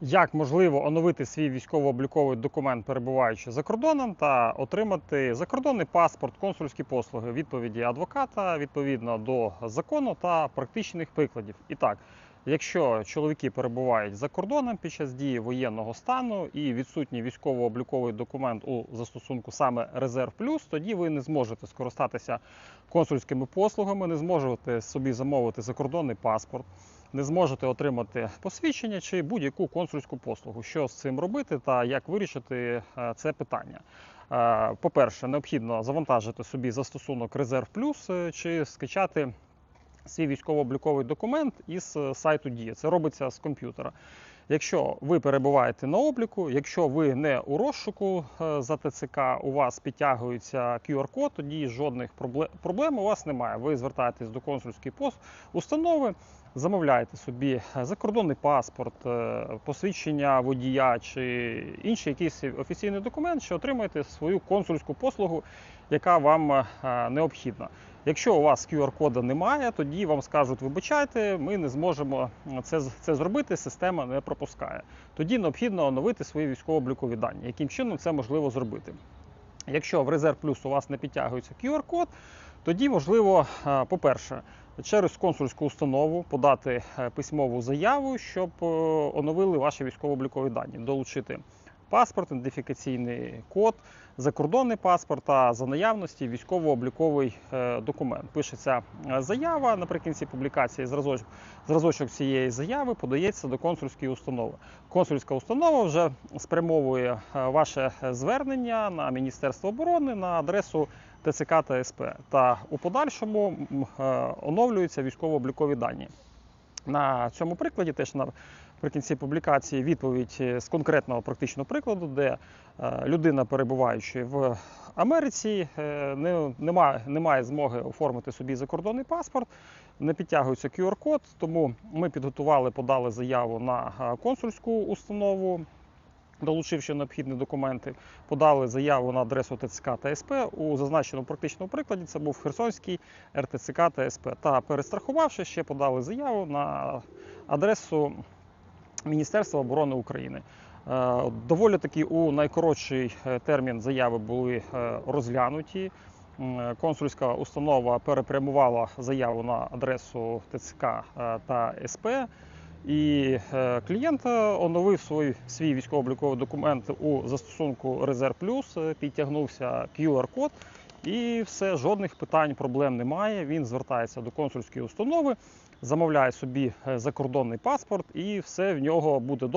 Як можливо оновити свій військово-обліковий документ, перебуваючи за кордоном, та отримати закордонний паспорт, консульські послуги, відповіді адвоката відповідно до закону та практичних прикладів. І так, якщо чоловіки перебувають за кордоном під час дії воєнного стану і відсутній військово-обліковий документ у застосунку саме Резерв Плюс, тоді ви не зможете скористатися консульськими послугами, не зможете собі замовити закордонний паспорт не зможете отримати посвідчення чи будь-яку консульську послугу. Що з цим робити та як вирішити е, це питання? Е, По-перше, необхідно завантажити собі застосунок Резерв Плюс е, чи скачати свій військово-обліковий документ із е, сайту Дія. Це робиться з комп'ютера. Якщо ви перебуваєте на обліку, якщо ви не у розшуку е, за ТЦК, у вас підтягується QR-код, тоді жодних проблем у вас немає. Ви звертаєтесь до консульської пос- установи, замовляєте собі е, закордонний паспорт, посвідчення водія чи інший якийсь офіційний документ, що отримаєте свою консульську послугу, яка вам необхідна. Якщо у вас QR-кода немає, тоді вам скажуть, вибачайте, ми не зможемо це, це зробити, система не пропускає. Тоді необхідно оновити свої військово-облікові дані. Яким чином це можливо зробити? Якщо в Резерв Плюс у вас не підтягується QR-код, тоді можливо, е, по-перше, через консульську установу подати е, письмову заяву, щоб е, оновили ваші військово-облікові дані, долучити паспорт, ідентифікаційний код, закордонний паспорт та за наявності військово-обліковий е, документ. Пишеться е, заява наприкінці публікації. Зразочок, зразочок цієї заяви подається до консульської установи. Консульська установа вже спрямовує е, ваше звернення на Міністерство оборони на адресу ТЦК та СП. Та у подальшому оновлюються військово-облікові дані. На цьому прикладі теж наприкінці публікації відповідь е, з конкретного практичного прикладу, де е, людина, перебуваючи в Америці, е, не, немає, немає змоги оформити собі закордонний паспорт, не підтягується QR-код, тому ми підготували, подали заяву на консульську установу. Долучивши необхідні документи, подали заяву на адресу ТЦК та СП. У зазначеному практичному прикладі це був Херсонський РТЦК та СП. Та перестрахувавши, ще подали заяву на адресу Міністерства оборони України. Е, Доволі таки у найкоротший е, термін заяви були е, розглянуті. Консульська установа перепрямувала заяву на адресу ТЦК та СП. І е, клієнт е, оновив свій, свій військово-обліковий документ у застосунку Резерв Плюс, е, підтягнувся QR-код, і все, жодних питань, проблем немає. Він звертається до консульської установи, замовляє собі закордонний паспорт, і все в нього буде добре.